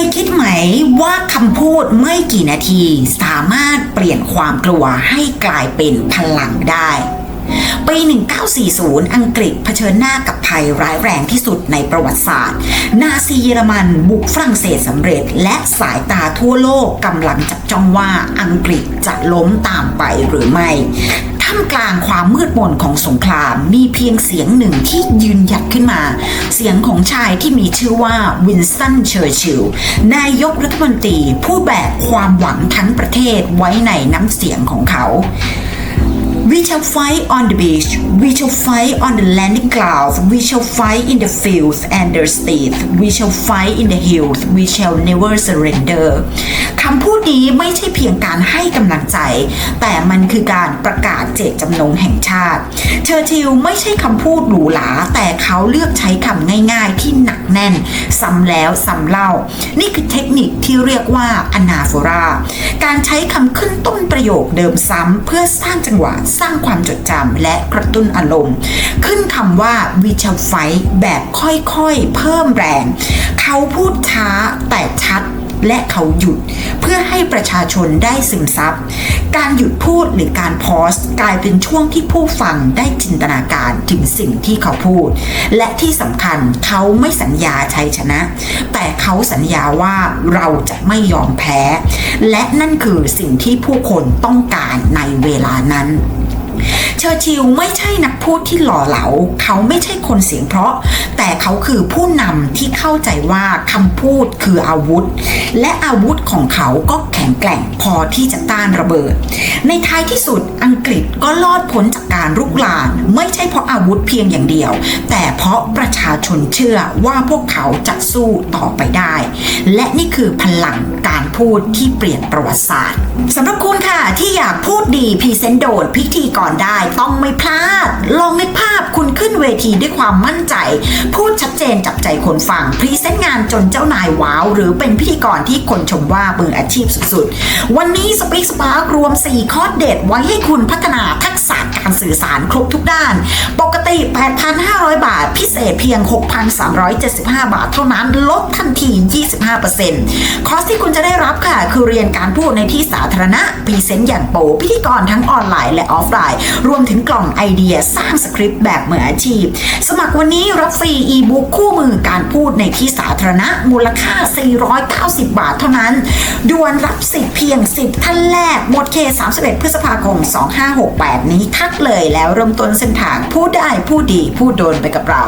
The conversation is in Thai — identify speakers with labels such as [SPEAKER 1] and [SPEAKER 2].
[SPEAKER 1] ยคิดไหมว่าคำพูดไม่กี่นาทีสามารถเปลี่ยนความกลัวให้กลายเป็นพลังได้ ปี 1940 อังกฤษเผชิญหน้ากับภัยร้ายแรงที่สุดในประวัติศาสตร์ นาซีเยอรมันบุกฝรั่งเศสสำเร็จ และสายตาทั่วโลกกำลังจับจ้องว่าอังกฤษจะล้มตามไปหรือไม่ ดมนของสงครามมีเพียงเสียงหนึ่งที่ยืนหยัดขึ้นมา เสียงของชายที่มีชื่อว่าวินสตันเชอร์ชิลล์นายกรัฐมนตรีผู้แบกความหวังทั้งประเทศไว้ในน้ำเสียงของเขา We shall fight on the beach. We shall fight on the landing grounds. We shall fight in the fields and the streets. We shall fight in the hills. We shall never surrender. คำพูดนี้ไม่ใช่เพียงการให้กำลังใจ แต่มันคือการประกาศเจตจำนงแห่งชาติ เชอร์ชิลไม่ใช่คำพูดหรูหรา แต่เขาเลือกใช้คำง่ายๆ ที่หนักแน่น ซ้ำแล้วซ้ำเล่า นี่คือเทคนิคที่เรียกว่าอนาโฟรา การใช้คำขึ้นต้นประโยคเดิมซ้ำเพื่อสร้างจังหวะสร้างความจดจำและกระตุ้นอารมณ์ ขึ้นคำว่า we shall fight แบบค่อยๆ เพิ่มแรง เขาพูดช้าแต่ชัดและเขาหยุด เพื่อ ประชาชนได้ซึมซับ การหยุดพูดหรือการพอสกลายเป็นช่วงที่ผู้ฟังได้จินตนาการถึงสิ่งที่เขาพูด และที่สำคัญเขาไม่สัญญาชัยชนะ แต่เขาสัญญาว่าเราจะไม่ยอมแพ้ และนั่นคือสิ่งที่ผู้คนต้องการในเวลานั้นเชอร์ชิลไม่ใช่นักพูดที่หล่อเหลา เขาไม่ใช่คนเสียงเพราะ แต่เขาคือผู้นำที่เข้าใจว่าคำพูดคืออาวุธ และอาวุธของเขาก็แข็งแกร่งพอที่จะต้านระเบิด ในท้ายที่สุดอังกฤษก็รอดพ้นจากการรุกราน ไม่ใช่เพราะอาวุธเพียงอย่างเดียว แต่เพราะประชาชนเชื่อว่าพวกเขาจะสู้ต่อไปได้ และนี่คือพลังการพูดที่เปลี่ยนประวัติศาสตร์สำหรับคุณค่ะที่อยากพูดดีพรีเซนต์โดดพิธีก่อนได้ต้องไม่พลาด ลองนึกภาพคุณขึ้นเวทีด้วยความมั่นใจ พูดชัดเจนจับใจคนฟังพรีเซนต์งานจนเจ้านายว้าว หรือเป็นพิธีกรที่คนชมว่ามืออาชีพสุดๆ วันนี้สปีกสปาร์รวม 4 ข้อเด็ดไว้ให้คุณพัฒนาทักษะการสื่อสารครบทุกด้าน ปก ติ 8,500 บาท พิเศษเพียง 6,375 บาท เท่านั้นลดทันที 25%คอร์สที่คุณจะได้รับค่ะ คือเรียนการพูดในที่สาธารณะพรีเซนต์อย่างโปรพิธีกรทั้งออนไลน์และออฟไลน์ รวมถึงกล่องไอเดียสร้างสคริปต์แบบมืออาชีพ สมัครวันนี้รับฟรีอีบุ๊กคู่มือการพูดในที่สาธารณะมูลค่า 490 บาทเท่านั้นด่วนรับสิทธิ์เพียง 10 ท่านแรก หมดเค 31 พฤษภาคม 2568 นี้ทักเลยแล้วเริ่มต้นเส้นทางพูดได้ผู้ดีผู้โดนไปกับเรา